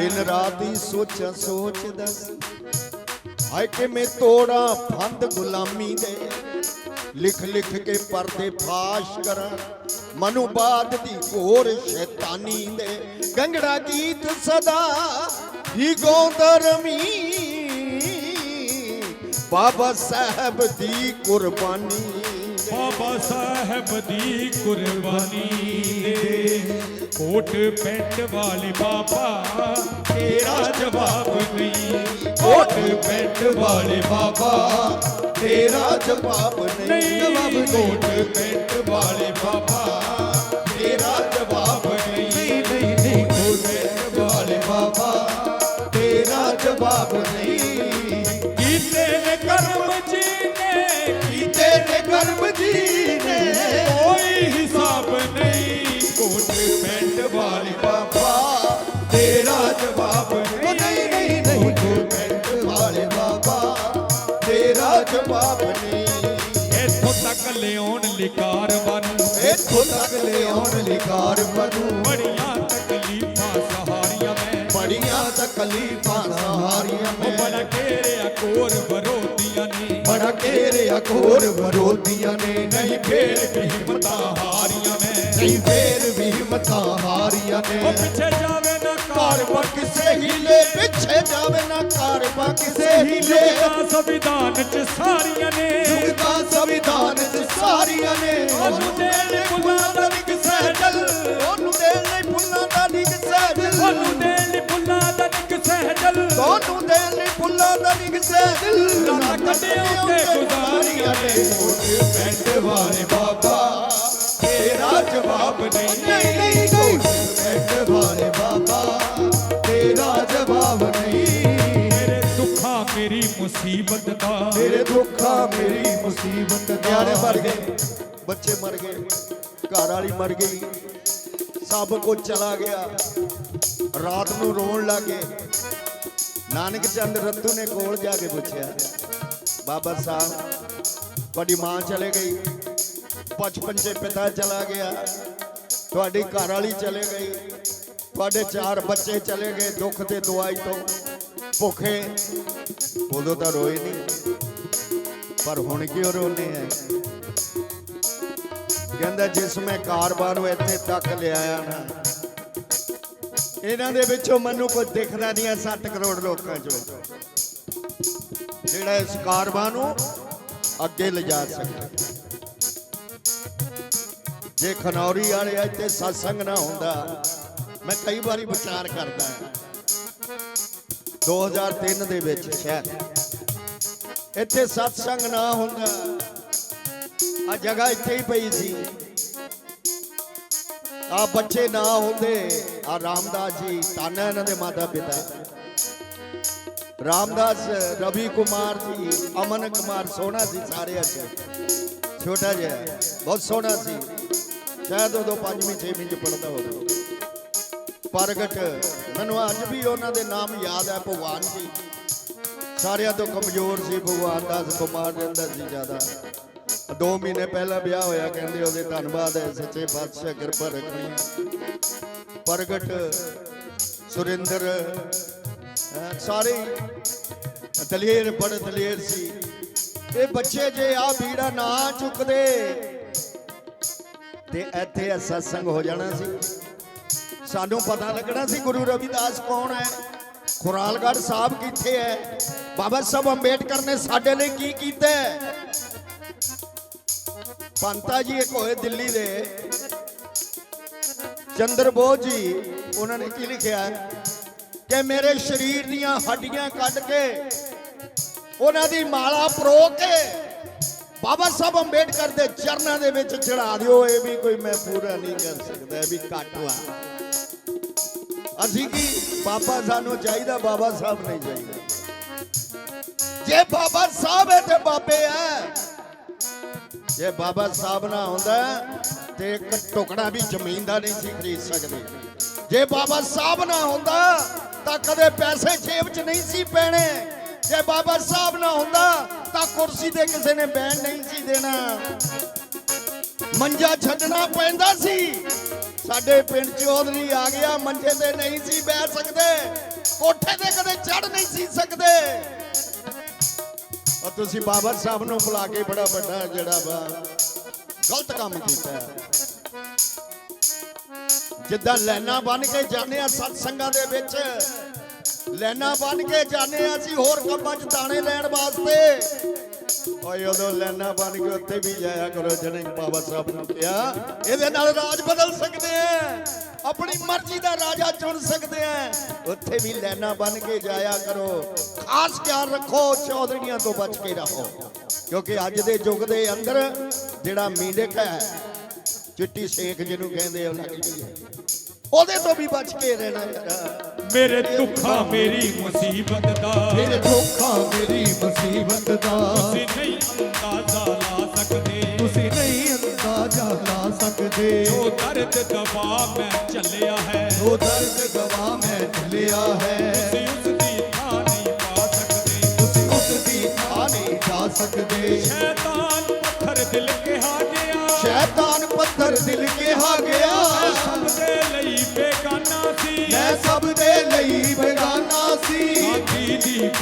ਦਿਨ ਰਾਤ ਹੀ ਸੋਚਾਂ ਸੋਚਦਾ ਹਾਏ ਕਿਵੇਂ ਤੋੜਾਂ ਫੰਦ ਗੁਲਾਮੀ ਦੇ। ਲਿਖ ਲਿਖ ਕੇ ਪਰਦੇ ਫਾਸ਼ ਕਰਾਂ। ਮਨੂ ਬਾਦ ਦੀ ਘੋਰ ਸ਼ੈਤਾਨੀ ਦੇ। ਗੰਗੜਾ ਗੀਤ ਸਦਾ ਹੀ ਗਾਉਂਦਾ ਬਾਬਾ ਸਾਹਿਬ ਦੀ ਕੁਰਬਾਨੀ। ਬਾਬਾ ਸਾਹਿਬ ਦੀ ਕੁਰਬਾਨੀ। ਕੋਟ ਪੈਂਟ ਵਾਲੇ ਬਾਬਾ ਤੇਰਾ ਜਵਾਬ ਨਹੀਂ। ਕੋਟ ਪੈਂਟ ਵਾਲੇ ਬਾਬਾ ਤੇਰਾ ਜਵਾਬ ਨਹੀਂ। ਨਹੀਂ ਕੋਟ ਪੈਂਟ ਵਾਲੇ ਬਾਬਾ ਜਵਾਬ ਨਹੀਂ ਇੱਥੋਂ ਤੱਕ ਲਿਆਉਣ ਲਿਕਾਰ ਬਨ ਇੱਥੋਂ ਤੱਕ ਲਿਆਉਣ ਲਿਕਾਰ ਬਨੂ ਬੜੀਆਂ ਤਕਲੀਫਾਂ ਸਹਾਰੀਆਂ ਮੈਂ। ਬੜੀਆਂ ਤਕਲੀਫਾਂ ਸਹਾਰੀਆਂ ਉਹ ਮੈਂ ਬੜਾ ਘੇਰਿਆ ਕੋਰ ਵਿਰੋਧੀਆਂ ਨੇ। ਬੜਾ ਘੇਰਿਆ ਘੋਰ ਵਿਰੋਧੀਆਂ ਨੇ। ਨਹੀਂ ਫੇਰ ਵੀ ਹਿੰਮਤਾਂ ਹਾਰੀਆਂ ਮੈਂ। ਨਹੀਂ ਫੇਰ ਵੀ ਹਿੰਮਤਾਂ ਹਾਰੀਆਂ ਉਹ ਨੇ ਪਿੱਛੇ ਜਾਵੇ ਨਾ ਘਰ ਕਾਰ ਪਾ ਕਿਸੇ ਹੀਲੇ ਪਿੱਛੇ ਜਾਵੇ ਨਾ ਘਰ ਪਾ ਕਿਸੇ ਹੀਲੇ। ਦਾ ਸੰਵਿਧਾਨ ਚ ਸਾਰੀਆਂ ਨੇ। ਜੁਗਦਾ ਸੰਵਿਧਾਨ ਚ ਸਾਰੀਆਂ ਨੇ। ਉਹਨੂੰ ਦੇਣ ਬੁਲਾ ਦਾ ਨਿਕ ਸਹਿਜਲ ਉਹਨੂੰ ਦੇਣ ਲਈ ਫੁੱਲਾਂ ਦਾ ਨਿਕ ਸਹਿਜਲ ਉਹਨੂੰ ਦੇਣ ਬੁਲਾ ਦਾ ਨਿਕ ਸਹਿਜਲ ਉਹਨੂੰ ਦੇਣ ਲਈ ਫੁੱਲਾਂ ਦਾ ਨਿਕ ਸਹਿਜਲ ਰਾਤਾਂ ਕੱਢਿਓ ਤੇ ਗੁਜ਼ਾਰੀਆਂ ਨੇ। ਪੈਂਟ ਵਾਲੇ ਬਾਬਾ ਤੇਰਾ ਜਵਾਬ ਨਹੀਂ ਨਹੀਂ, ਨਹੀਂ, ਵਾਲੇ ਬਾਬਾ। ਮੇਰੇ ਦੁੱਖਾਂ, ਮੇਰੀ ਮੁਸੀਬਤ, ਨਿਆਣੇ ਮਰ ਗਏ। ਬੱਚੇ ਮਰ ਗਏ, ਘਰ ਵਾਲੀ ਮਰ ਗਈ। ਸਭ ਕੁਝ ਚਲਾ ਗਿਆ। ਰਾਤ ਨੂੰ ਰੋਣ ਲੱਗੇ ਨਾਨਕ ਚੰਦ ਰੱਤੂ ਨੇ ਕੋਲ ਜਾ ਕੇ ਪੁੱਛਿਆ, ਬਾਬਾ ਸਾਹਿਬ, ਤੁਹਾਡੀ ਮਾਂ ਚਲੇ ਗਈ। ਬਚਪਨ 'ਚ ਪਿਤਾ ਚਲਾ ਗਿਆ। ਤੁਹਾਡੀ ਘਰ ਵਾਲੀ ਚਲੇ ਗਈ। ਤੁਹਾਡੇ ਚਾਰ ਬੱਚੇ ਚਲੇ ਗਏ ਦੁੱਖ ਤੇ ਦਵਾਈ ਤੋਂ ਭੁੱਖੇ। ਉਦੋਂ ਤਾਂ ਰੋਏ ਨਹੀਂ। ਪਰ ਹੁਣ ਕਿਉਂ ਰੋਨੇ ਆ ਕਹਿੰਦਾ, ਜਿਸ ਮੈਂ ਕਾਰਬਾਰ ਨੂੰ ਇੱਥੇ ਤੱਕ ਲਿਆਇਆ ਨਾ, ਇਹਨਾਂ ਦੇ ਵਿੱਚੋਂ ਮੈਨੂੰ ਕੋਈ ਦਿਖਦਾ ਨਹੀਂ ਆ 60 ਕਰੋੜ ਲੋਕਾਂ ਚੋਂ। ਜਿਹੜਾ ਇਸ ਕਾਰਬਾਰ ਨੂੰ ਅੱਗੇ ਲਿਜਾ ਸਕਦਾ ਜੇ ਖਨੌਰੀ ਵਾਲੇ ਇੱਥੇ satsang ਨਾ ਹੁੰਦਾ, ਮੈਂ ਕਈ ਵਾਰੀ ਵਿਚਾਰ ਕਰਦਾ ਹਾਂ। 2003 ਦੇ ਵਿੱਚ ਸ਼ਾਇਦ ਇੱਥੇ ਸਤਸੰਗ ਨਾ ਹੁੰਦਾ। ਆ ਜਗ੍ਹਾ ਇੱਥੇ ਹੀ ਪਈ ਸੀ। ਆ ਬੱਚੇ ਨਾ ਹੁੰਦੇ ਆ ਰਾਮਦਾਸ ਜੀ ਤਾਨਾ ਇਹਨਾਂ ਦੇ ਮਾਤਾ ਪਿਤਾ। ਰਾਮਦਾਸ, ਰਵੀ ਕੁਮਾਰ ਜੀ, ਅਮਨ ਕੁਮਾਰ ਸੋਹਣਾ ਸੀ ਸਾਰੇ ਅੱਜ। ਛੋਟਾ ਜਿਹਾ, ਬਹੁਤ ਸੋਹਣਾ ਸੀ। ਸ਼ਾਇਦ ਉਦੋਂ ਪੰਜਵੀਂ, ਛੇਵੀਂ ਚ ਪੜਦਾ ਹੋਵੇ। ਪ੍ਰਗਟ, ਮੈਨੂੰ ਅੱਜ ਵੀ ਉਹਨਾਂ ਦੇ ਨਾਮ ਯਾਦ ਹੈ, ਭਗਵਾਨ ਜੀ। ਸਾਰਿਆਂ ਤੋਂ ਕਮਜ਼ੋਰ ਸੀ ਭਗਵਾਨ ਦਾਸ ਕੁਮਾਰ ਰਹਿੰਦਾ ਸੀ ਜ਼ਿਆਦਾ। ਦੋ ਮਹੀਨੇ ਪਹਿਲਾਂ ਵਿਆਹ ਹੋਇਆ, ਕਹਿੰਦੇ ਉਹਦੇ ਧੰਨਵਾਦ ਹੈ, ਸੱਚੇ ਪਾਤਸ਼ਾਹ ਕਿਰਪਾ ਰੱਖਣੀ। ਪ੍ਰਗਟ ਸੁਰਿੰਦਰ ਸਾਰੇ ਦਲੇਰ, ਬੜ ਦਲੇਰ ਸੀ। ਇਹ ਬੱਚੇ ਜੇ ਆ ਬੀੜਾ ਨਾ ਚੁੱਕਦੇ, ਤੇ ਇੱਥੇ ਸਤਸੰਗ ਹੋ ਜਾਣਾ ਸੀ। ਸਾਨੂੰ ਪਤਾ ਲੱਗਣਾ ਸੀ ਗੁਰੂ ਰਵਿਦਾਸ ਕੌਣ ਹੈ। ਖੁਰਾਲਗੜ੍ਹ ਸਾਹਿਬ ਕਿੱਥੇ ਹੈ? ਬਾਬਾ ਸਾਹਿਬ ਅੰਬੇਡਕਰ ਨੇ ਸਾਡੇ ਲਈ ਕੀ ਕੀਤਾ ਹੈ? ਪੰਤਾ ਜੀ ਇੱਕ ਹੋਏ ਦਿੱਲੀ ਦੇ। ਚੰਦਰ ਬੋਸ ਜੀ, ਉਹਨਾਂ ਨੇ ਕੀ ਲਿਖਿਆ ਕਿ ਮੇਰੇ ਸਰੀਰ ਦੀਆਂ ਹੱਡੀਆਂ ਕੱਢ ਕੇ ਉਹਨਾਂ ਦੀ ਮਾਲਾ ਪਰੋ ਕੇ ਬਾਬਾ ਸਾਹਿਬ ਅੰਬੇਡਕਰ ਦੇ ਚਰਨਾਂ ਦੇ ਵਿੱਚ ਚੜਾ ਦਿਓ। ਇਹ ਵੀ ਕੋਈ ਮੈਂ ਪੂਰਾ ਨਹੀਂ ਕਰ ਸਕਦਾ, ਇਹ ਵੀ ਘੱਟ ਵਾ। ਅਸੀਂ ਕੀ ਬਾਬਾ ਸਾਨੂੰ ਚਾਹੀਦਾ, ਬਾਬਾ ਸਾਹਿਬ ਨਹੀਂ ਚਾਹੀਦਾ। ਜੇ ਬਾਬਾ ਸਾਹਿਬ ਹੈ ਤੇ ਬਾਬੇ ਹੈ। ਜੇ ਬਾਬਾ ਸਾਹਿਬ ਨਾ ਹੁੰਦਾ ਤੇ ਇੱਕ ਟੁਕੜਾ ਵੀ ਜ਼ਮੀਨ ਦਾ ਨਹੀਂ ਸੀ ਖਰੀਦ ਸਕਦੇ। ਜੇ ਬਾਬਾ ਸਾਹਿਬ ਨਾ ਹੁੰਦਾ ਤਾਂ ਕਦੇ ਪੈਸੇ ਜੇਬ 'ਚ ਨਹੀਂ ਸੀ ਪੈਣੇ। ਜੇ ਬਾਬਾ ਸਾਹਿਬ ਨਾ ਹੁੰਦਾ ਤਾਂ ਕੁਰਸੀ ਤੇ ਕਿਸੇ ਨੇ ਬੈਠ ਨਹੀਂ ਸੀ ਦੇਣਾ। ਮੰਜਾ ਛੱਡਣਾ ਪੈਂਦਾ ਸੀ। ਸਾਡੇ ਪਿੰਡ ਚੌਧਰੀ ਆ ਗਿਆ, ਮੰਜੇ ਤੇ ਨਹੀਂ ਸੀ ਬੈਠ ਸਕਦੇ। ਕੋਠੇ ਤੇ ਕਦੇ ਚੜ ਨਹੀਂ ਸੀ ਸਕਦੇ। ਔਰ ਤੁਸੀਂ ਬਾਬਰ ਸਾਹਿਬ ਨੂੰ ਬੁਲਾ ਕੇ ਬੜਾ ਵੱਡਾ ਜਿਹੜਾ ਵਾ ਗਲਤ ਕੰਮ ਕੀਤਾ ਜਿੱਦਾਂ ਲੈਣਾ ਬਣ ਕੇ ਜਾਂਦੇ ਆ ਸਤਸੰਗਾਂ ਦੇ ਵਿੱਚ ਲੈਣਾ ਬਣ ਕੇ ਜਾਂਦੇ ਆ ਅਸੀਂ ਹੋਰ ਕੰਮਾਂ 'ਚ ਦਾਣੇ ਲੈਣ ਵਾਸਤੇ। ਓਏ ਉਦੋਂ ਲੈਣਾ ਬਣ ਕੇ ਉੱਥੇ ਵੀ ਜਾਇਆ ਕਰੋ, ਜਿਹਨੇ ਬਾਬਾ ਸਾਹਿਬ ਨੂੰ ਕਿਹਾ। ਇਹਦੇ ਨਾਲ ਰਾਜ ਬਦਲ ਸਕਦੇ ਆ। ਆਪਣੀ ਮਰਜ਼ੀ ਦਾ ਰਾਜਾ ਚੁਣ ਸਕਦੇ ਆ। ਉੱਥੇ ਵੀ ਲੈਣਾ ਬਣ ਕੇ ਜਾਇਆ ਕਰੋ। ਖਾਸ ਖਿਆਲ ਰੱਖੋ, ਚੌਧਰੀਆਂ ਤੋਂ ਬਚ ਕੇ ਰਹੋ। ਕਿਉਂਕਿ ਅੱਜ ਦੇ ਯੁੱਗ ਦੇ ਅੰਦਰ ਜਿਹੜਾ ਮੀਡਕ ਹੈ ਚਿੱਟੀ ਸੇਖ ਜਿਹਨੂੰ ਕਹਿੰਦੇ ਆ ਲੱਗ ਹੈ। ਉਹਦੇ ਤੋਂ ਵੀ ਬਚ ਕੇ ਰਹਿਣਾ ਯਾਰ ਮੇਰੇ ਦੁੱਖਾਂ ਮੇਰੀ ਮੁਸੀਬਤ ਦਾ। ਮੇਰੇ ਧੋਖਾ ਮੇਰੀ ਮੁਸੀਬਤ ਦਾ। ਤੁਸੀਂ ਨਹੀਂ ਅੰਦਾਜ਼ਾ ਲਾ ਸਕਦੇ। ਤੁਸੀਂ ਨਹੀਂ ਅੰਦਾਜ਼ਾ ਲਾ ਸਕਦੇ। ਜੋ ਦਰਦ ਦਬਾ ਮੈਂ ਚੱਲਿਆ ਹੈ। ਉਹ ਦਰਦ ਗਵਾ ਮੈਂ ਝੱਲਿਆ ਹੈ। ਤੁਸੀਂ ਉਸ ਦੀ ਥਾਂ ਨਹੀਂ ਪਾ ਸਕਦੇ। ਤੁਸੀਂ ਉਸ ਦੀ ਥਾਂ ਨਹੀਂ ਜਾ ਸਕਦੇ। ਸ਼ੈਤਾਨ ਪੱਥਰ ਦਿਲ ਕਿਹਾ ਗਿਆ। ਸ਼ੈਤਾਨ ਪੱਥਰ ਦਿਲ ਕਿਹਾ ਗਿਆ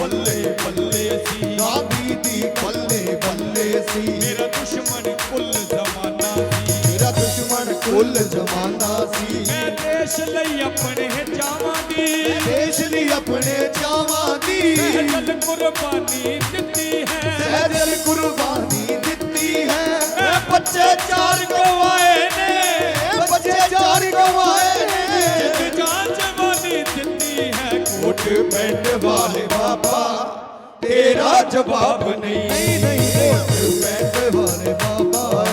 ਬੱਲੇ ਬੱਲੇ ਸੀ। ਗਾਂਧੀ ਦੀ ਬੱਲੇ ਬੱਲੇ ਸੀ। ਮੇਰਾ ਦੁਸ਼ਮਣ ਕੁੱਲ ਜ਼ਮਾਨਾ ਸੀ। ਮੇਰਾ ਦੁਸ਼ਮਣ ਕੁੱਲ ਜ਼ਮਾਨਾ ਸੀ। ਮੈਂ ਦੇਸ਼ ਲਈ ਆਪਣੇ ਚਾਵਾਂ ਦੀ। ਦੇਸ਼ ਲਈ ਆਪਣੇ ਚਾਵਾਂ ਦੀ। ਸਹਿਜਲ ਕੁਰਬਾਨੀ ਦਿੱਤੀ ਹੈ। ਸਹਿਜਲ ਕੁਰਬਾਨੀ ਦਿੱਤੀ ਹੈ। ਮੈਂ ਬੱਚੇ ਚਾਰ ਗਵਾਏ ਨੇ। ਬੱਚੇ ਚਾਰ ਗਵਾਏ ਨੇ। ਕੋਟ ਪੈਂਟ ਵਾਲੇ ਬਾਬਾ ਤੇਰਾ ਜਵਾਬ ਨਹੀਂ। ਨਹੀਂ ਨਹੀਂ ਪੈਂਟ ਵਾਲੇ ਬਾਬਾ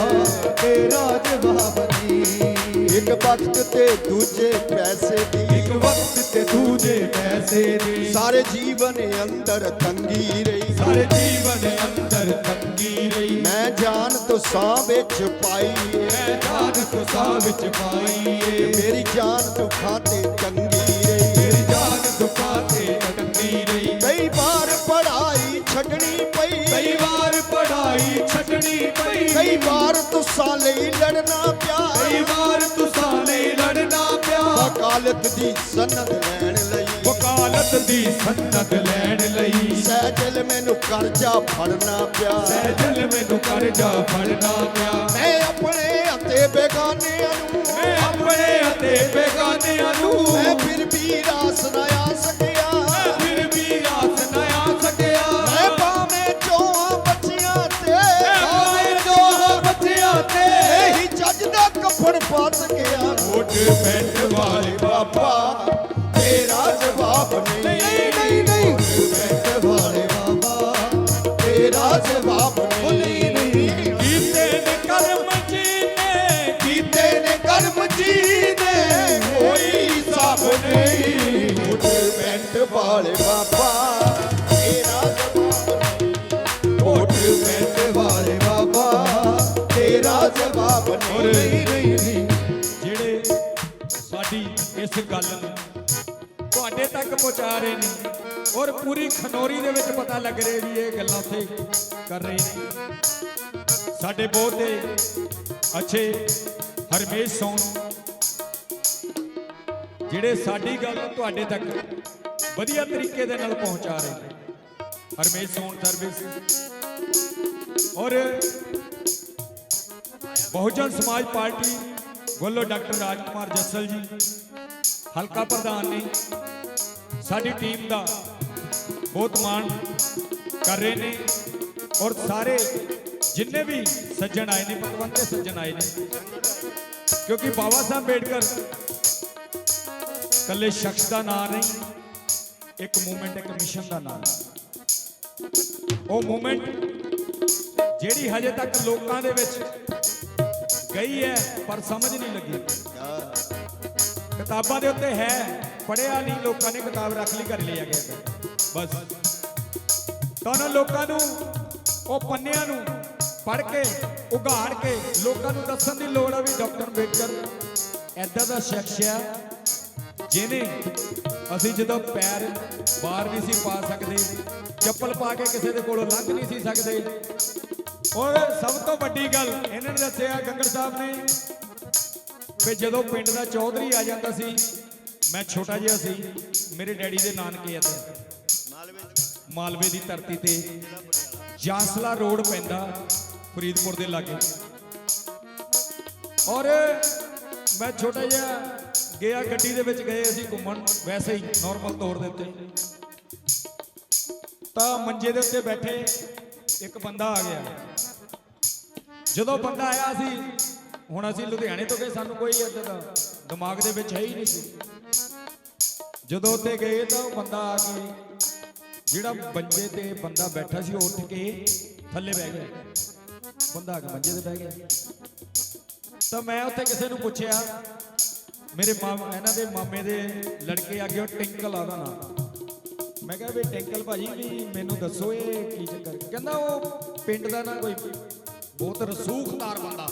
ਤੇਰਾ ਜਵਾਬ ਨਹੀਂ। ਇੱਕ ਵਕਤ ਤੇ ਦੂਜੇ ਪੈਸੇ ਦੀ। ਇੱਕ ਵਕਤ ਤੇ ਦੂਜੇ ਪੈਸੇ ਦੀ। ਸਾਰੇ ਜੀਵਨ ਅੰਦਰ ਤੰਗੀ ਰਹੀ। ਸਾਰੇ ਜੀਵਨ ਅੰਦਰ ਤੰਗੀ ਰਹੀ। ਮੈਂ ਜਾਨ ਤੋਂ ਸਾਹ ਵਿੱਚ ਪਾਈ। ਮੈਂ ਜਾਨ ਤੁਸਾਂ ਵਿੱਚ ਪਾਈ ਮੇਰੀ ਜਾਨ ਤੇ ਤੰਗੀ ਤੁਸਾਂ ਲਈ ਲੜਨਾ ਪਿਆ। ਕਈ ਵਾਰ ਤੁਸਾਂ ਲਈ ਲੜਨਾ ਪਿਆ। ਵਕਾਲਤ ਦੀ ਸਨਦ ਲੈਣ ਲਈ। ਵਕਾਲਤ ਦੀ ਸੰਨਤ ਲੈਣ ਲਈ। ਸਹਿਜਲ ਮੈਨੂੰ ਕਰਜ਼ਾ ਫੜਨਾ ਪਿਆ। ਸਹਿਜਲ ਮੈਨੂੰ ਕਰਜ਼ਾ ਫੜਨਾ ਪਿਆ। ਮੈਂ ਆਪਣੇ ਅਤੇ ਬੇਗਾਨਿਆਂ ਨੂੰ ਮੈਂ ਆਪਣੇ ਅਤੇ ਬੇਗਾਨਿਆਂ ਨੂੰ ਮੈਂ ਫਿਰ ਵੀ ਰਾਸ ਨਾ ਪੈਂਟ ਵਾਲੇ ਬਾਬਾ ਤੇਰਾ ਜਵਾਬ ਨਹੀਂ ਨਹੀਂ ਨਹੀਂ ਪੈਂਟ ਵਾਲੇ ਬਾਬਾ ਤੇਰਾ ਜਵਾਬ ਨਹੀਂ ਨਹੀਂ ਕੀਤੇ ਨੇ ਕਰਮ ਜੀਨੇ ਕੀਤੇ ਨੇ ਕਰਮ ਜੀਨੇ ਕੋਈ ਹਿਸਾਬ ਨਹੀਂ। ਪੈਂਟ ਵਾਲੇ ਇਸ ਗੱਲ ਨੂੰ। ਤੁਹਾਡੇ ਤੱਕ ਪਹੁੰਚਾ ਰਹੇ ਨੇ। ਔਰ ਪੂਰੀ ਖਨੋਰੀ ਦੇ ਵਿੱਚ ਪਤਾ ਲੱਗ ਰਿਹਾ ਵੀ ਇਹ ਗੱਲਾਂ ਉੱਥੇ ਕਰ ਰਹੇ ਨੇ। ਸਾਡੇ ਬਹੁਤੇ ਅੱਛੇ ਹਰਮੇਸ਼ ਸੋਨ ਜਿਹੜੇ ਸਾਡੀ ਗੱਲ ਤੁਹਾਡੇ ਤੱਕ ਵਧੀਆ ਤਰੀਕੇ ਦੇ ਨਾਲ ਪਹੁੰਚਾ ਰਹੇ ਨੇ। ਹਰਮੇਸ਼ ਸੋਨ ਸਰਵਿਸ ਔਰ ਬਹੁਜਨ ਸਮਾਜ ਪਾਰਟੀ ਵੱਲੋਂ ਡਾਕਟਰ ਰਾਜਕੁਮਾਰ ਜੱਸਲ ਜੀ, ਹਲਕਾ ਪ੍ਰਧਾਨ ਨੇ ਸਾਡੀ ਟੀਮ ਦਾ ਬਹੁਤ ਮਾਣ ਕਰ ਰਹੇ ਨੇ ਔਰ ਸਾਰੇ ਜਿੰਨੇ ਵੀ ਸੱਜਣ ਆਏ ਨੇ, ਭਗਵੰਤ ਦੇ ਸੱਜਣ ਆਏ ਨੇ, ਕਿਉਂਕਿ ਬਾਬਾ ਸਾਹਿਬ ਅੰਬੇਡਕਰ ਕੱਲੇ ਸ਼ਖਸ ਦਾ ਨਾਂ ਨਹੀਂ, ਇੱਕ ਮੂਵਮੈਂਟ, ਇੱਕ ਮਿਸ਼ਨ ਦਾ ਨਾਂ ਉਹ ਮੂਵਮੈਂਟ ਜਿਹੜੀ ਹਜੇ ਤੱਕ ਲੋਕਾਂ ਦੇ ਵਿੱਚ ਗਈ ਹੈ, ਪਰ ਸਮਝ ਨਹੀਂ ਲੱਗੀ। ਕਿਤਾਬਾਂ ਦੇ ਉੱਤੇ ਹੈ ਪੜਿਆ ਨਹੀਂ, ਲੋਕਾਂ ਨੇ ਕਿਤਾਬ ਰੱਖ ਲਈ, ਘਰ ਲਿਆ ਗਿਆ ਬਸ। ਤਾਂ ਉਹਨਾਂ ਲੋਕਾਂ ਨੂੰ, ਉਹ ਪੰਨਿਆਂ ਨੂੰ ਪੜ ਕੇ, ਉਘਾੜ ਕੇ, ਲੋਕਾਂ ਨੂੰ ਦੱਸਣ ਦੀ ਲੋੜ ਆ ਵੀ ਡਾਕਟਰ ਅੰਬੇਡਕਰ ਐਦਾਂ ਦਾ ਸ਼ਖਸ ਆ, ਜਿਹਨੇ ਅਸੀਂ ਜਦੋਂ ਪੈਰ ਬਾਹਰ ਨਹੀਂ ਸੀ ਪਾ ਸਕਦੇ, ਚੱਪਲ ਪਾ ਕੇ ਕਿਸੇ ਦੇ ਕੋਲੋਂ ਲੰਘ ਨਹੀਂ ਸੀ ਸਕਦੇ ਔਰ ਸਭ ਤੋਂ ਵੱਡੀ ਗੱਲ ਇਹਨਾਂ ਨੇ ਦੱਸਿਆ ਗੰਗੜ ਸਾਹਿਬ ਨੇ ਵੀ ਜਦੋਂ ਪਿੰਡ ਦਾ ਚੌਧਰੀ ਆ ਜਾਂਦਾ ਸੀ, ਮੈਂ ਛੋਟਾ ਜਿਹਾ ਸੀ, ਮੇਰੇ ਡੈਡੀ ਦੇ ਨਾਨਕੇ ਇੱਧਰ ਮਾਲਵੇ ਦੀ ਧਰਤੀ ਤੇ ਜਾਂਸਲਾ ਰੋਡ ਪੈਂਦਾ ਫਰੀਦਕੋਟ ਦੇ ਲਾਗੇ। ਔਰ ਮੈਂ ਛੋਟਾ ਜਿਹਾ ਗਿਆ ਗੱਡੀ ਦੇ ਵਿੱਚ ਗਏ ਅਸੀਂ ਘੁੰਮਣ, ਵੈਸੇ ਹੀ ਨਾਰਮਲ ਤੌਰ ਦੇ ਉੱਤੇ। ਤਾਂ ਮੰਜੇ ਦੇ ਉੱਤੇ ਬੈਠੇ ਇੱਕ ਬੰਦਾ ਆ ਗਿਆ। ਜਦੋਂ ਬੰਦਾ ਆਇਆ ਸੀ, ਹੁਣ ਅਸੀਂ ਲੁਧਿਆਣੇ ਤੋਂ ਗਏ, ਸਾਨੂੰ ਕੋਈ ਇੱਦਾਂ ਦਾ ਦਿਮਾਗ ਦੇ ਵਿੱਚ ਹੈ ਹੀ ਨਹੀਂ ਸੀ। ਜਦੋਂ ਉੱਤੇ ਗਏ ਤਾਂ ਉਹ ਬੰਦਾ ਆ ਕੇ, ਜਿਹੜਾ ਮੰਜੇ ਤੇ ਬੰਦਾ ਬੈਠਾ ਸੀ, ਉਹ ਉੱਠ ਕੇ ਥੱਲੇ ਬਹਿ ਗਿਆ। ਬੰਦਾ ਆ ਕੇ ਮੰਜੇ ਤੇ ਬਹਿ ਗਿਆ। ਤਾਂ ਮੈਂ ਉੱਥੇ ਕਿਸੇ ਨੂੰ ਪੁੱਛਿਆ, ਮੇਰੇ ਮਾਮ, ਇਹਨਾਂ ਦੇ ਮਾਮੇ ਦੇ ਲੜਕੇ ਆ ਗਏ ਟਿੰਕਲ ਆ ਉਹਦਾ ਨਾਮ। ਮੈਂ ਕਿਹਾ ਵੀ ਟੈਂਕਲ ਭਾਜੀ ਵੀ ਮੈਨੂੰ ਦੱਸੋ ਇਹ ਕੀ ਚੱਕਰ? ਕਹਿੰਦਾ ਉਹ ਪਿੰਡ ਦਾ ਨਾ ਕੋਈ ਬਹੁਤ ਰਸੂਖਦਾਰ ਬੰਦਾ।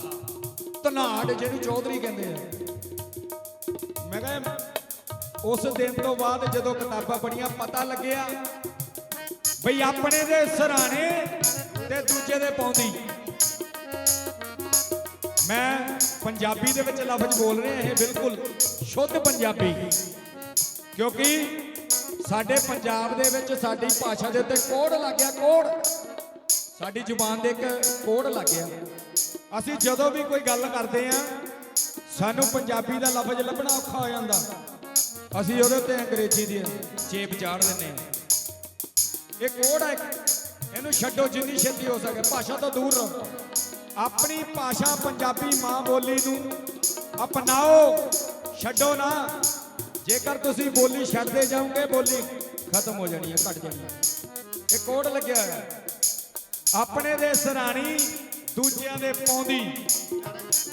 ਧਨਾੜ ਜਿਹਨੂੰ ਚੌਧਰੀ ਕਹਿੰਦੇ ਆ। ਮੈਂ ਕਿਹਾ ਉਸ ਦਿਨ ਤੋਂ ਬਾਅਦ ਜਦੋਂ ਕਿਤਾਬਾਂ ਪੜ੍ਹੀਆਂ, ਪਤਾ ਲੱਗਿਆ ਬਈ ਆਪਣੇ ਦੇ ਸਰਾਣੇ ਤੇ ਦੂਜੇ ਦੇ ਪਾਉਂਦੀ ਮੈਂ ਪੰਜਾਬੀ ਦੇ ਵਿੱਚ ਲਫ਼ਜ਼ ਬੋਲ ਰਿਹਾ, ਇਹ ਬਿਲਕੁਲ ਸ਼ੁੱਧ ਪੰਜਾਬੀ। ਕਿਉਂਕਿ ਸਾਡੇ ਪੰਜਾਬ ਦੇ ਵਿੱਚ ਸਾਡੀ ਭਾਸ਼ਾ ਦੇ ਉੱਤੇ ਕੋੜ ਲੱਗ ਗਿਆ, ਕੋੜ। ਸਾਡੀ ਜ਼ੁਬਾਨ ਦੇ ਇੱਕ ਕੋੜ ਲੱਗ ਗਿਆ। ਅਸੀਂ ਜਦੋਂ ਵੀ ਕੋਈ ਗੱਲ ਕਰਦੇ ਆ ਸਾਨੂੰ ਪੰਜਾਬੀ ਦਾ ਲਫ਼ਜ਼ ਲੱਭਣਾ ਔਖਾ ਹੋ ਜਾਂਦਾ। ਅਸੀਂ ਉਹਦੇ ਉੱਤੇ ਅੰਗਰੇਜ਼ੀ ਦੀ ਚੇਪ ਚਾੜ ਦਿੰਦੇ ਆ ਇਹ ਕੋੜ ਹੈ ਇਹਨੂੰ ਛੱਡੋ, ਜਿੰਨੀ ਛੇਤੀ ਹੋ ਸਕੇ। ਭਾਸ਼ਾ ਤੋਂ ਦੂਰ ਰਹੋ। ਆਪਣੀ ਭਾਸ਼ਾ ਪੰਜਾਬੀ ਮਾਂ ਬੋਲੀ ਨੂੰ ਅਪਣਾਓ। ਛੱਡੋ ਨਾ। ਜੇਕਰ ਤੁਸੀਂ ਬੋਲੀ ਛੱਡਦੇ ਜਾਓਗੇ, ਬੋਲੀ ਖਤਮ ਹੋ ਜਾਣੀ ਹੈ, ਘਟ ਜਾਣੀ ਹੈ। ਇਹ ਕੋਡ ਲੱਗਿਆ ਹੋਇਆ ਹੈ। ਆਪਣੇ ਦੇ ਸਰਾਣੀ, ਦੂਜਿਆਂ ਦੇ ਪੌਂਦੀ।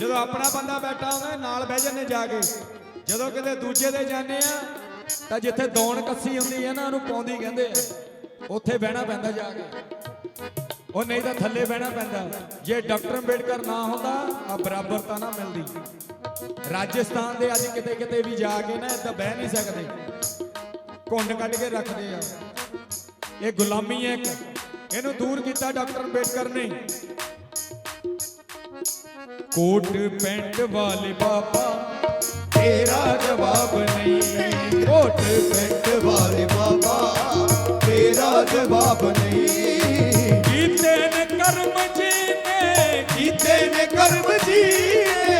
ਜਦੋਂ ਆਪਣਾ ਬੰਦਾ ਬੈਠਾ ਹੁੰਦਾ ਨਾਲ ਬਹਿ ਜੰਨੇ ਜਾ ਕੇ। ਜਦੋਂ ਕਿਤੇ ਦੂਜੇ ਦੇ ਜਾਂਦੇ ਆ, ਤਾਂ ਜਿੱਥੇ ਦੌਣ ਕੱਸੀ ਹੁੰਦੀ ਹੈ ਨਾ, ਉਹਨੂੰ ਪੌਂਦੀ ਕਹਿੰਦੇ ਆ। ਉੱਥੇ ਬਹਿਣਾ ਪੈਂਦਾ ਜਾ ਕੇ। ਉਹ ਨਹੀਂ ਤਾਂ ਥੱਲੇ ਬਹਿਣਾ ਪੈਂਦਾ। ਜੇ ਡਾਕਟਰ ਅੰਬੇਡਕਰ ਨਾ ਹੁੰਦਾ ਆ ਬਰਾਬਰਤਾ ਨਾ ਮਿਲਦੀ। ਰਾਜਸਥਾਨ ਦੇ ਅੱਜ ਕਿਤੇ ਕਿਤੇ ਵੀ ਜਾ ਕੇ ਨਾ ਇਦਾਂ ਬਹਿ ਨਹੀਂ ਸਕਦੇ। ਘੁੰਡ ਕੱਢ ਕੇ ਰੱਖਦੇ ਆ। ਇਹ ਗੁਲਾਮੀ ਹੈ ਇੱਕ। ਇਹਨੂੰ ਦੂਰ ਕੀਤਾ ਡਾਕਟਰ ਅੰਬੇਡਕਰ ਨੇ। ਕੋਟ ਪੈਂਟ ਵਾਲੇ ਬਾਬਾ, ਤੇਰਾ ਜਵਾਬ ਨਹੀਂ। ਕੋਟ ਪੈਂਟ ਵਾਲੇ ਬਾਬਾ, ਤੇਰਾ ਜਵਾਬ ਨਹੀਂ। ਕੀਤੇ ਨੇ ਕਰਮ ਜੀਨੇ ਕੀਤੇ ਨੇ ਕਰਮ ਜੀ ਕੋਈ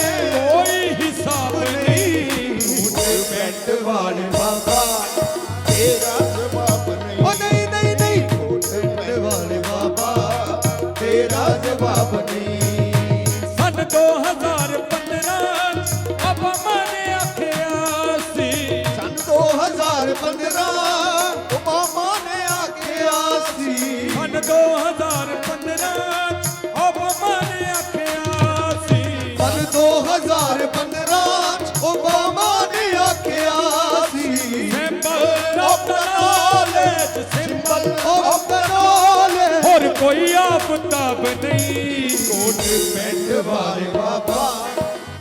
ਕੋਈ ਆਫਤਾਬ ਨਹੀਂ ਕੋਟ ਪੈਂਟ ਵਾਲੇ ਬਾਬਾ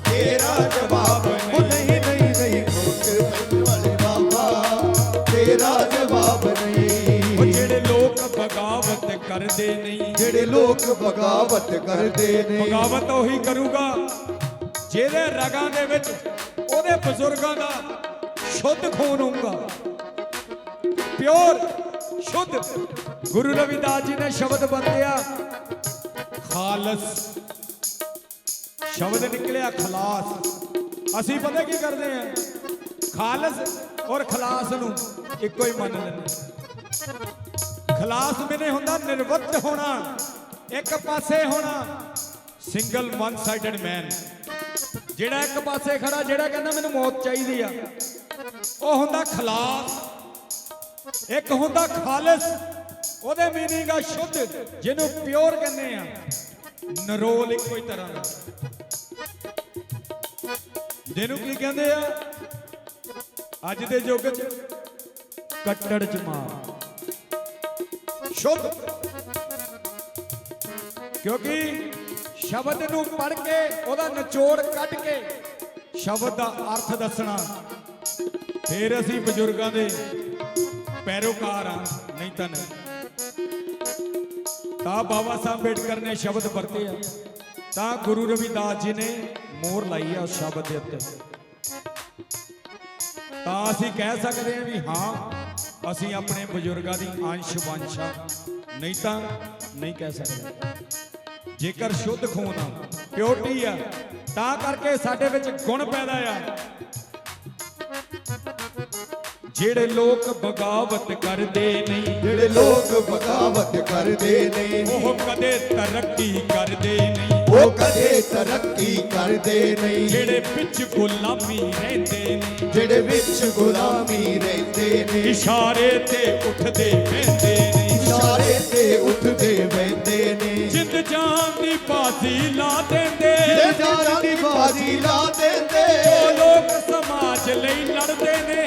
ਤੇਰਾ ਜਵਾਬ ਨਹੀਂ। ਨਹੀਂ ਨਹੀਂ ਨਹੀਂ ਕੋਟ ਪੈਂਟ ਵਾਲੇ ਬਾਬਾ ਤੇਰਾ ਜਵਾਬ ਉਹ ਨਹੀਂ ਜਿਹੜੇ ਲੋਕ ਬਗਾਵਤ ਕਰਦੇ ਨਹੀਂ। ਜਿਹੜੇ ਲੋਕ ਬਗਾਵਤ ਕਰਦੇ ਨੇ ਬਗਾਵਤ ਉਹੀ ਕਰੂਗਾ ਜਿਹਦੇ ਰਗਾਂ ਦੇ ਵਿੱਚ ਉਹਦੇ ਬਜ਼ੁਰਗਾਂ ਦਾ ਸ਼ੁੱਧ ਖੂਨ ਹੋਊਗਾ। ਪਿਓਰ ਸ਼ੁੱਧ। ਗੁਰੂ ਰਵਿਦਾਸ ਜੀ ਨੇ ਸ਼ਬਦ ਵਰਤਿਆ ਖਾਲਸ। ਸ਼ਬਦ ਨਿਕਲਿਆ ਖਲਾਸ। ਅਸੀਂ ਪਤਾ ਕੀ ਕਰਦੇ ਆ ਖਾਲਸ ਔਰ ਖਲਾਸ ਨੂੰ ਇੱਕੋ ਹੀ ਮੰਨ ਲੈਂਦੇ ਖਲਾਸ ਮੈਨੇ ਹੁੰਦਾ ਨਿਰਵਤ ਹੋਣਾ, ਇੱਕ ਪਾਸੇ ਹੋਣਾ, ਸਿੰਗਲ ਵਨ ਸਾਈਡਡ ਮੈਨ ਜਿਹੜਾ ਇੱਕ ਪਾਸੇ ਖੜਾ, ਜਿਹੜਾ ਕਹਿੰਦਾ ਮੈਨੂੰ ਮੌਤ ਚਾਹੀਦੀ ਆ, ਉਹ ਹੁੰਦਾ ਖਲਾਸ। ਇੱਕ ਹੁੰਦਾ ਖਾਲਸ। ਉਹਦੇ ਮੀਨਿੰਗ ਆ ਸ਼ੁੱਧ, ਜਿਹਨੂੰ ਪਿਓਰ ਕਹਿੰਦੇ ਆ। ਨਰੋਲ ਇੱਕੋ ਹੀ ਤਰ੍ਹਾਂ ਦਾ। ਜਿਹਨੂੰ ਕੀ ਕਹਿੰਦੇ ਆ? ਅੱਜ ਦੇ ਯੁੱਗ 'ਚ ਕੱਟੜ ਜਮਾਤ ਸ਼ੁੱਧ। ਕਿਉਂਕਿ ਸ਼ਬਦ ਨੂੰ ਪੜ੍ਹ ਕੇ, ਉਹਦਾ ਨਿਚੋੜ ਕੱਢ ਕੇ ਸ਼ਬਦ ਦਾ ਅਰਥ ਦੱਸਣਾ। ਫਿਰ ਅਸੀਂ ਬਜ਼ੁਰਗਾਂ ਦੇ ਪੈਰੋਕਾਰ ਆ, ਨਹੀਂ ਤਾਂ ਨਹੀਂ। ਤਾਂ ਬਾਬਾ ਸਾਹਿਬ ਅੰਬੇਡਕਰ ਨੇ ਸ਼ਬਦ ਵਰਤੇ ਆ। ਤਾਂ ਗੁਰੂ ਰਵਿਦਾਸ ਜੀ ਨੇ ਮੋਹਰ ਲਾਈ ਆ ਉਸ ਸ਼ਬਦ ਦੇ ਉੱਤੇ। ਤਾਂ ਅਸੀਂ ਕਹਿ ਸਕਦੇ ਹਾਂ ਵੀ ਹਾਂ, ਅਸੀਂ ਆਪਣੇ ਬਜ਼ੁਰਗਾਂ ਦੀ ਅੰਸ਼ ਵੰਸ਼ਾ। ਨਹੀਂ ਤਾਂ ਨਹੀਂ ਕਹਿ ਸਕਦੇ। ਜੇਕਰ ਸ਼ੁੱਧ ਖੂਨ ਆ ਪਿਓਰਟੀ ਆ, ਤਾਂ ਕਰਕੇ ਸਾਡੇ ਵਿੱਚ ਗੁਣ ਪੈਦਾ ਆ। ਜਿਹੜੇ ਲੋਕ ਬਗਾਵਤ ਕਰਦੇ ਨਹੀਂ ਜਿਹੜੇ ਲੋਕ ਬਗਾਵਤ ਕਰਦੇ ਨੇ ਉਹ ਕਦੇ ਤਰੱਕੀ ਕਰਦੇ ਨਹੀਂ ਉਹ ਕਦੇ ਤਰੱਕੀ ਕਰਦੇ ਨਹੀਂ ਜਿਹੜੇ ਵਿੱਚ ਗੁਲਾਮੀ ਰਹਿੰਦੇ ਨੇ। ਜਿਹੜੇ ਵਿੱਚ ਗੁਲਾਮੀ ਰਹਿੰਦੇ ਨੇ। ਇਸ਼ਾਰੇ ਤੇ ਉੱਠਦੇ ਬਹਿੰਦੇ ਨੇ। ਇਸ਼ਾਰੇ ਤੇ ਉੱਠਦੇ ਬੈਠਦੇ ਨੇ। ਜਿੰਦ ਜਾਨ ਦੀ ਬਾਜ਼ੀ ਲਾ ਦਿੰਦੇ। ਜੇ ਜਾਨ ਦੀ ਬਾਜ਼ੀ ਲਾ ਦਿੰਦੇ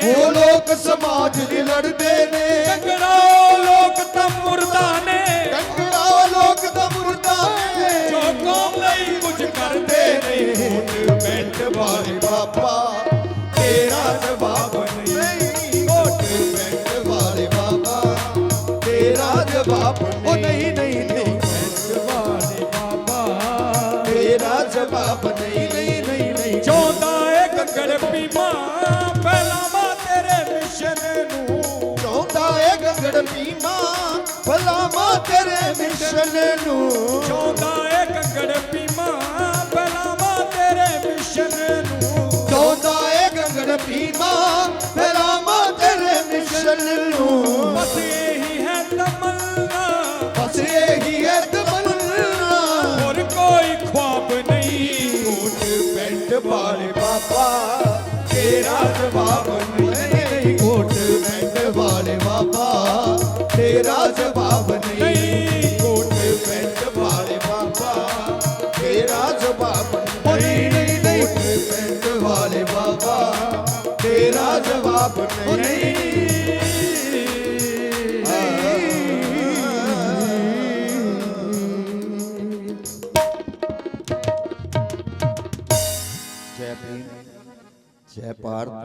ਉਹ ਲੋਕ ਸਮਾਜ ਲਈ ਲੜਦੇ ਨੇ। ਕੰਗੜਾ ਲੋਕ ਤਾਂ ਮੁਰਦਾ ਨੇ। ਕੰਗੜਾ ਲੋਕ ਤਾਂ ਮੁਰਦਾ ਨੇ। ਜੋ ਕੌਮ ਲਈ ਕੁਝ ਕਰਦੇ ਨੇ। ਵੋਟ ਬੈਂਟ ਵਾਲੇ ਬਾਬਾ ਤੇਰਾ ਜਵਾਬ ਨਹੀਂ। ਵੋਟ ਬੈਂਟ ਵਾਲੇ ਬਾਬਾ ਤੇਰਾ ਜਵਾਬ ਨਹੀਂ। ਉਹ ਨਹੀਂ ਨਹੀਂ ਨਹੀਂ। ਬੈਂਟ ਵਾਲੇ ਬਾਬਾ ਤੇਰਾ ਜਵਾਬ ਨਹੀਂ। ਨਹੀਂ ਨਹੀਂ ਨਹੀਂ ਚਾਹੁੰਦਾ ਗੰਗੜ ਪੀਮਾ ਭਲਾਵਾ ਤੇਰੇ ਮਿਸ਼ਨ ਨੂੰ। ਚਾਹੁੰਦਾ ਏ ਕੰਗੜ ਪੀਮਾ ਪਹਿਲਾਵਾ ਤੇਰੇ ਮਿਸ਼ਨ ਨੂੰ। ਚਾਹੁੰਦਾ ਏ ਗੰਗੜ ਪੀਮਾ ਭਲਾਵਾ ਤੇਰੇ ਮਿਸ਼ਨ ਨੂੰ। ਬਸ ਇਹੀ ਹੈ ਤਮੰਨਾ। ਬਸ ਇਹੀ ਹੈ ਤਮੰਨਾ। ਹੋਰ ਕੋਈ ਖੁਆਬ ਨਹੀਂ। ਕੋਟ ਪੈਂਟ ਵਾਲੇ ਬਾਬਾ ਤੇਰਾ ਜਵਾਬ ਨਹੀਂ। ਤੇਰਾ ਜਵਾਬ ਨਹੀਂ ਕੋਟ ਪੈਂਟ ਵਾਲੇ ਬਾਬਾ। ਤੇਰਾ ਜਵਾਬ ਨਹੀਂ ਨਹੀਂ ਨਹੀਂ ਕੋਟ ਪੈਂਟ ਵਾਲੇ ਬਾਬਾ। ਤੇਰਾ ਜਵਾਬ ਨਹੀਂ। ਜੈ ਭਾਰਤ